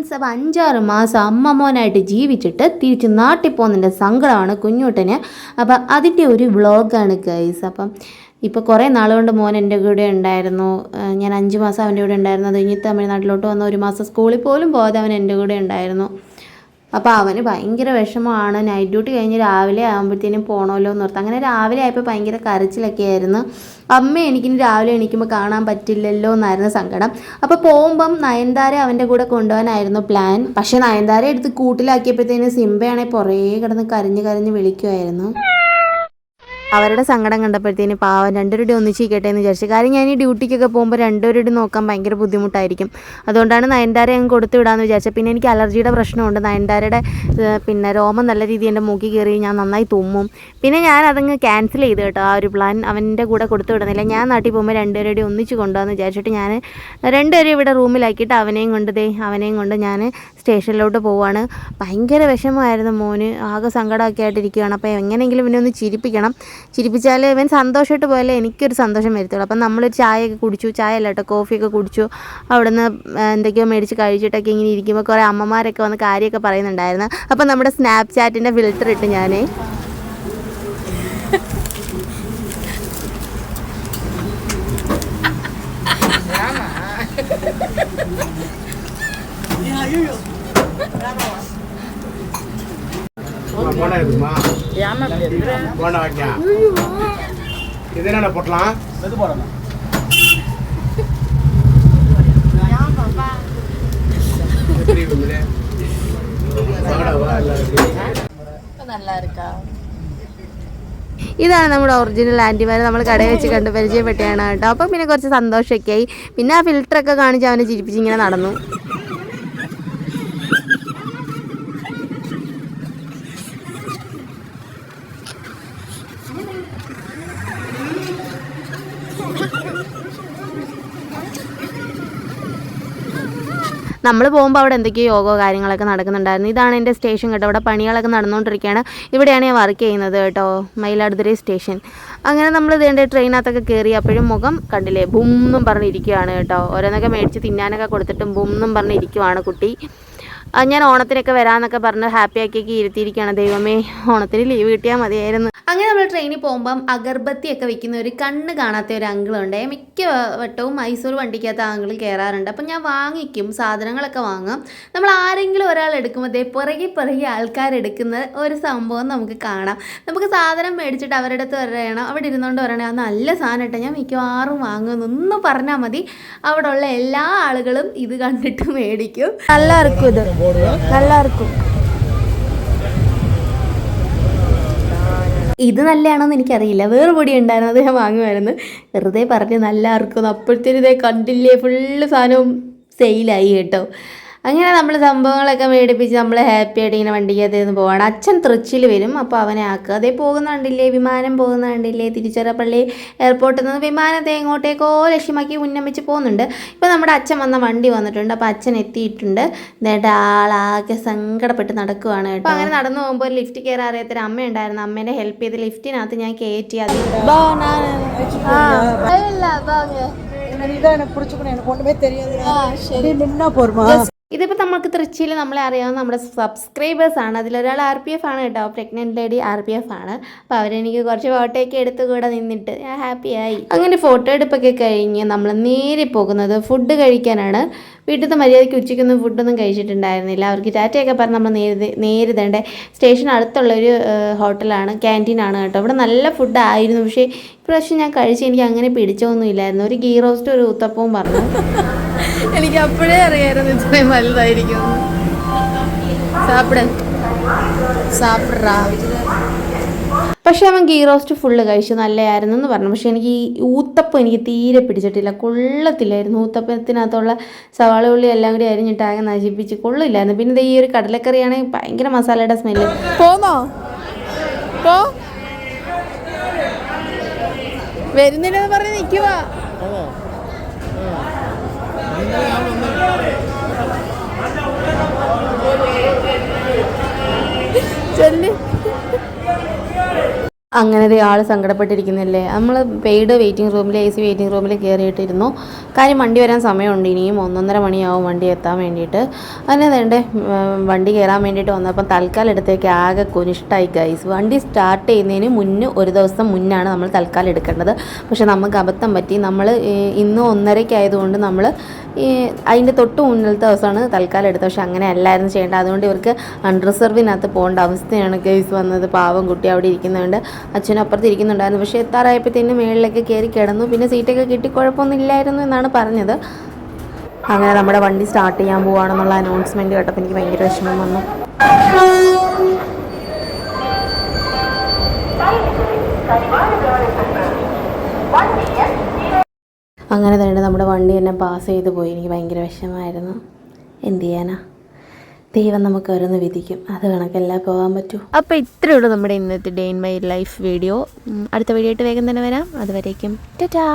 Friends അപ്പോൾ അഞ്ചാറ് മാസം അമ്മ മോനായിട്ട് ജീവിച്ചിട്ട് തിരിച്ച് നാട്ടിൽ പോകുന്നതിന്റെ സങ്കടമാണ് കുഞ്ഞുട്ടന്. അപ്പം അതിന്റെ ഒരു വ്ളോഗാണ് ഗൈസ് അപ്പം ഇപ്പോൾ കുറേ നാളുകൊണ്ട് മോൻ എന്റെ കൂടെ ഉണ്ടായിരുന്നു. ഞാൻ അഞ്ച് മാസം അവന്റെ കൂടെ ഉണ്ടായിരുന്നു അത് കഴിഞ്ഞ് തമിഴ്നാട്ടിലോട്ട് വന്ന ഒരു മാസം സ്കൂളിൽ പോലും പോകാതെ അവൻ എന്റെ കൂടെ ഉണ്ടായിരുന്നു. അപ്പോൾ അവന് ഭയങ്കര വിഷമമാണ്. നൈറ്റ് ഡ്യൂട്ടി കഴിഞ്ഞ് രാവിലെ ആകുമ്പോഴത്തേനും പോകണമല്ലോ എന്ന് ഓർത്ത്. അങ്ങനെ രാവിലെ ആയപ്പോൾ ഭയങ്കര കരച്ചിലൊക്കെ ആയിരുന്നു. അമ്മ എനിക്കിനി രാവിലെ എണീക്കുമ്പോൾ കാണാൻ പറ്റില്ലല്ലോ എന്നായിരുന്നു സങ്കടം. അപ്പോൾ പോകുമ്പം നയൻതാര അവന്റെ കൂടെ കൊണ്ടുപോകാനായിരുന്നു പ്ലാൻ പക്ഷേ നയൻതാര എടുത്ത് കൂട്ടിലാക്കിയപ്പോഴത്തേനും സിംബയാണെങ്കിൽ പുറേ കിടന്ന് കരഞ്ഞ് കരഞ്ഞ് വിളിക്കുമായിരുന്നു അവരുടെ സങ്കടം കണ്ടപ്പോഴത്തേന് പാവം രണ്ടുപേരുടെ ഒന്നിച്ചിരിക്കട്ടെ എന്ന് വിചാരിച്ചു. കാര്യം ഞാൻ ഈ ഡ്യൂട്ടിക്കൊക്കെ പോകുമ്പോൾ രണ്ടുപേരുടെ നോക്കാൻ ഭയങ്കര ബുദ്ധിമുട്ടായിരിക്കും. അതുകൊണ്ടാണ് നയൻതാര അങ്ങ് കൊടുത്തു വിടാമെന്ന് വിചാരിച്ചത്. പിന്നെ എനിക്ക് അലർജിയുടെ പ്രശ്നമുണ്ട്. നയൻതാരയുടെ പിന്നെ രോമം നല്ല രീതിയിൽ എന്റെ മൂക്കി കയറി ഞാൻ നന്നായി തുമ്മും. പിന്നെ ഞാൻ അതങ്ങ് ക്യാൻസൽ ചെയ്തു കേട്ടോ. ആ ഒരു പ്ലാൻ അവന്റെ കൂടെ കൊടുത്തു വിടുന്നില്ല. ഞാൻ നാട്ടിൽ പോകുമ്പോൾ രണ്ടുപേരുടെ ഒന്നിച്ച് കൊണ്ടുപോകാമെന്ന് വിചാരിച്ചിട്ട് ഞാൻ രണ്ടുപേരും ഇവിടെ റൂമിലാക്കിയിട്ട് അവനെയും കൊണ്ട് ദേ അവനെയും കൊണ്ട് ഞാൻ സ്റ്റേഷനിലോട്ട് പോവാണ് ഭയങ്കര വിഷമമായിരുന്നു മോന്. ആകെ സങ്കടമൊക്കെ ആയിട്ടിരിക്കുകയാണ് അപ്പോൾ എങ്ങനെയെങ്കിലും ഇവനെ ഒന്ന് ചിരിപ്പിക്കണം. ചിരിപ്പിച്ചാൽ ഇവൻ സന്തോഷമായിട്ട് പോയാലേ എനിക്കൊരു സന്തോഷം വരുത്തുള്ളൂ. അപ്പം നമ്മൾ ചായയൊക്കെ കുടിച്ചു. ചായ അല്ല കേട്ടോ കോഫിയൊക്കെ കുടിച്ചു. അവിടുന്ന് എന്തൊക്കെയോ മേടിച്ച് കഴിച്ചിട്ടൊക്കെ ഇങ്ങനെ ഇരിക്കുമ്പോൾ കുറേ അമ്മമാരൊക്കെ വന്ന് കാര്യമൊക്കെ പറയുന്നുണ്ടായിരുന്നു. അപ്പോൾ നമ്മുടെ സ്നാപ്ചാറ്റിന്റെ ഫിൽറ്റർ ഇട്ട് ഞാനേ. Ha ha ha ha! இது என்னடா போட்டலாம் எது போடணும் எப்படி இருக்குது போடாவா இல்லை ഇതാണ് നമ്മുടെ ഒറിജിനൽ ആൻറ്റിമാർ നമ്മൾ കടയിൽ വെച്ച് കണ്ട് പരിചയപ്പെട്ടാണ് കേട്ടോ അപ്പം പിന്നെ കുറച്ച് സന്തോഷമൊക്കെ ആയി പിന്നെ ആ ഫിൽറ്ററൊക്കെ കാണിച്ച് അവനെ ചിരിപ്പിച്ച് ഇങ്ങനെ നടന്നു നമ്മൾ പോകുമ്പോൾ അവിടെ എന്തൊക്കെയോ യോഗോ കാര്യങ്ങളൊക്കെ നടക്കുന്നുണ്ടായിരുന്നു. ഇതാണ് എന്റെ സ്റ്റേഷൻ കേട്ടോ. അവിടെ പണികളൊക്കെ നടന്നുകൊണ്ടിരിക്കുകയാണ് ഇവിടെയാണ് ഞാൻ വർക്ക് ചെയ്യുന്നത് കേട്ടോ. മയിലാടുതിരി സ്റ്റേഷൻ അങ്ങനെ നമ്മൾ ഇതേണ്ട ട്രെയിനകത്തൊക്കെ കയറി അപ്പോഴും മുഖം കണ്ടില്ലേ? ബുംന്നും പറഞ്ഞിരിക്കുകയാണ് കേട്ടോ. ഓരോന്നൊക്കെ മേടിച്ച് തിന്നാനൊക്കെ കൊടുത്തിട്ടും ബുംന്നും പറഞ്ഞിരിക്കുവാണ് കുട്ടി. ഞാൻ ഓണത്തിനൊക്കെ വരാമെന്നൊക്കെ പറഞ്ഞ് ഹാപ്പിയാക്കിയൊക്കെ ഇരുത്തിയിരിക്കുകയാണ്. ദൈവമേ ഓണത്തിന് ലീവ് കിട്ടിയാൽ മതിയായിരുന്നു. അങ്ങനെ നമ്മൾ ട്രെയിനിൽ പോകുമ്പം അഗർബത്തിയൊക്കെ വെക്കുന്ന ഒരു കണ്ണ് കാണാത്ത ഒരു അങ്കിളുണ്ട്. മിക്ക വട്ടവും മൈസൂർ വണ്ടിക്കകത്ത് അങ്കിൾ കയറാറുണ്ട് അപ്പം ഞാൻ വാങ്ങിക്കും സാധനങ്ങളൊക്കെ വാങ്ങും. നമ്മൾ ആരെങ്കിലും ഒരാൾ എടുക്കുമ്പോൾ ദേ പുറകെ പുറകെ ആൾക്കാരെടുക്കുന്ന ഒരു സംഭവം നമുക്ക് കാണാം. നമുക്ക് സാധനം മേടിച്ചിട്ട് അവരുടെ അടുത്ത് പറയണം അവിടെ ഇരുന്നുകൊണ്ട് പറയണേ ആ നല്ല സാധനം ഇട്ടോ ഞാൻ മിക്കവാറും വാങ്ങുമെന്നൊന്ന് പറഞ്ഞാൽ മതി. അവിടെ ഉള്ള എല്ലാ ആളുകളും ഇത് കണ്ടിട്ട് മേടിക്കും. നല്ലവർക്കും ഇത്. നല്ല ഇത് നല്ലതാണോന്ന് എനിക്കറിയില്ല. വേറെ പൊടി ഉണ്ടായിരുന്നു ഞാൻ വാങ്ങുമായിരുന്നു. വെറുതെ പറഞ്ഞ് നല്ല ആർക്കും അപ്പോഴത്തേനും ഇതേ കണ്ടില്ലേ ഫുള്ള് സാധനവും സെയിലായി കേട്ടോ. അങ്ങനെ നമ്മൾ സംഭവങ്ങളൊക്കെ മേടിപ്പിച്ച് നമ്മൾ ഹാപ്പി ആയിട്ട് ഇങ്ങനെ വണ്ടിക്കകത്ത് നിന്ന് പോവാണ് അച്ഛൻ തൃച്ചിൽ വരും അപ്പോൾ അവനെ ആക്കുക അതേ പോകുന്ന കണ്ടില്ലേ വിമാനം പോകുന്ന കണ്ടില്ലേ തിരുച്ചിറപ്പള്ളി എയർപോർട്ടിൽ നിന്ന് വിമാനത്തെ എങ്ങോട്ടേക്കോ ലക്ഷ്യമാക്കി ഉന്നം വെച്ച് പോകുന്നുണ്ട് ഇപ്പോൾ നമ്മുടെ അച്ഛൻ വന്ന വണ്ടി വന്നിട്ടുണ്ട് അപ്പോൾ അച്ഛൻ എത്തിയിട്ടുണ്ട് എന്നിട്ട് ആളാകെ സങ്കടപ്പെട്ട് നടക്കുവാണ് കേട്ടോ അപ്പോൾ അങ്ങനെ നടന്നു പോകുമ്പോൾ ഒരു ലിഫ്റ്റ് കയറാൻ അറിയാത്തൊരു അമ്മ ഉണ്ടായിരുന്നു അമ്മേനെ ഹെൽപ്പ് ചെയ്ത് ലിഫ്റ്റിനകത്ത് ഞാൻ കയറ്റി അത് இதான் எனக்கு பிடிச்சிக்கணும் எனக்கு ஒண்ணுமே தெரியாது அப்படியே நின்னா போருமா ഇതിപ്പോൾ നമുക്ക് തൃച്ചിയിൽ നമ്മളെ അറിയാവുന്ന നമ്മുടെ സബ്സ്ക്രൈബേഴ്സ് ആണ്. അതിലൊരാൾ ആർ പി എഫ് ആണ് കേട്ടോ. Pregnant lady R P F ആണ്. അപ്പോൾ അവരെനിക്ക് കുറച്ച് ഫോട്ടോയൊക്കെ എടുത്ത് കൂടെ നിന്നിട്ട് ഹാപ്പിയായി അങ്ങനെ ഫോട്ടോ എടുപ്പൊക്കെ കഴിഞ്ഞ് നമ്മൾ നേരെ പോകുന്നത് ഫുഡ് കഴിക്കാനാണ്. വീട്ടിൽ നിന്ന് മര്യാദയ്ക്ക് ഉച്ചയ്ക്കൊന്നും ഫുഡൊന്നും കഴിച്ചിട്ടുണ്ടായിരുന്നില്ല. അവർക്ക് ടാറ്റയൊക്കെ പറഞ്ഞ് നമ്മൾ നേരിത് നേരെ തേണ്ട സ്റ്റേഷൻ അടുത്തുള്ളൊരു ഹോട്ടലാണ് ക്യാന്റീനാണ് കേട്ടോ. ഇവിടെ നല്ല ഫുഡായിരുന്നു പക്ഷേ ഇപ്രാവശ്യം ഞാൻ കഴിച്ച് എനിക്ക് അങ്ങനെ പിടിച്ചൊന്നും ഇല്ലായിരുന്നു. ഒരു ഗീ റോസ്റ്റ് ഒരു ഊത്തപ്പവും പറഞ്ഞു. എനിക്ക് അപ്പോഴേ അറിയായിരുന്നു ഇത്രയും വലുതായിരിക്കും സാപ്പിട സാപ്പിട്രാ പക്ഷെ അവൻ ഗീ റോസ്റ്റ് ഫുള്ള് കഴിച്ചു നല്ലതായിരുന്നു എന്ന് പറഞ്ഞു. പക്ഷെ എനിക്ക് ഈ ഊത്തപ്പം എനിക്ക് തീരെ പിടിച്ചിട്ടില്ല. കൊള്ളത്തില്ലായിരുന്നു ഊത്തപ്പത്തിനകത്തുള്ള സവാള ഉള്ളി എല്ലാം കൂടി അരിഞ്ഞിട്ട് ആകെ നശിപ്പിച്ച് കൊള്ളില്ലായിരുന്നു. പിന്നെ ഈ ഒരു കടലക്കറിയാണെങ്കിൽ ഭയങ്കര മസാലയുടെ സ്മെല്ല്. പോന്നോ? പോ. വരുന്നില്ലെന്ന് പറഞ്ഞ് നിൽക്കുവാ ചെല്ല്. അങ്ങനെ ആൾ സങ്കടപ്പെട്ടിരിക്കുന്നില്ലേ? നമ്മൾ പെയ്ഡ് വെയിറ്റിംഗ് റൂമിൽ എ സി വെയിറ്റിംഗ് റൂമിൽ കയറിയിട്ടിരുന്നു കാര്യം വണ്ടി വരാൻ സമയമുണ്ട്. ഇനിയും ഒന്നൊന്നര മണിയാവും വണ്ടി എത്താൻ വേണ്ടിയിട്ട്. അതിനെ വേണ്ടേ വണ്ടി കയറാൻ വേണ്ടിയിട്ട് വന്നപ്പം തൽക്കാലം എടുത്തേക്ക് ആകെ കുനിഷ്ടായി ഗൈസ് വണ്ടി സ്റ്റാർട്ട് ചെയ്യുന്നതിന് മുന്നേ ഒരു ദിവസം മുന്നാണ് നമ്മൾ തൽക്കാലം എടുക്കേണ്ടത്. പക്ഷേ നമുക്ക് അബദ്ധം പറ്റി. നമ്മൾ ഇന്ന് ഒന്നരയ്ക്കായതുകൊണ്ട് നമ്മൾ അതിന്റെ തൊട്ട് മുന്നിലത്തെ ദിവസമാണ് തൽക്കാലം എടുത്തത്. പക്ഷെ അങ്ങനെ അല്ലായിരുന്നു ചെയ്യേണ്ടത്. അതുകൊണ്ട് ഇവർക്ക് അൺറിസർവിനകത്ത് പോകേണ്ട അവസ്ഥയാണ് കേസ് വന്നത്. പാവം കുട്ടി അവിടെ ഇരിക്കുന്നതുകൊണ്ട് അച്ഛനും പക്ഷേ എത്താറായപ്പോൾ പക്ഷേ എത്താറായപ്പോഴത്തേനും മേളിലൊക്കെ കയറി കിടന്നു. പിന്നെ സീറ്റൊക്കെ കിട്ടി. കുഴപ്പമൊന്നും ഇല്ലായിരുന്നു എന്നാണ് പറഞ്ഞത്. അങ്ങനെ നമ്മുടെ വണ്ടി സ്റ്റാർട്ട് ചെയ്യാൻ പോവാണെന്നുള്ള അനൗൺസ്മെന്റ് കേട്ടപ്പോൾ എനിക്ക് ഭയങ്കര വിഷമം വന്നു. അങ്ങനെ തന്നെ നമ്മുടെ വണ്ടി എന്നെ പാസ് ചെയ്ത് പോയി. എനിക്ക് ഭയങ്കര വിഷമമായിരുന്നു. എന്ത് ചെയ്യാനാ? ദൈവം നമുക്ക് ഓരോന്ന് വിധിക്കും. അത് കണക്കല്ല പോകാൻ പറ്റൂ. അപ്പോൾ ഇത്രയേ ഉള്ളൂ നമ്മുടെ ഇന്നത്തെ day in my life video. അടുത്ത വീഡിയോ ആയിട്ട് വേഗം തന്നെ വരാം. അതുവരേക്കും ടാറ്റാ.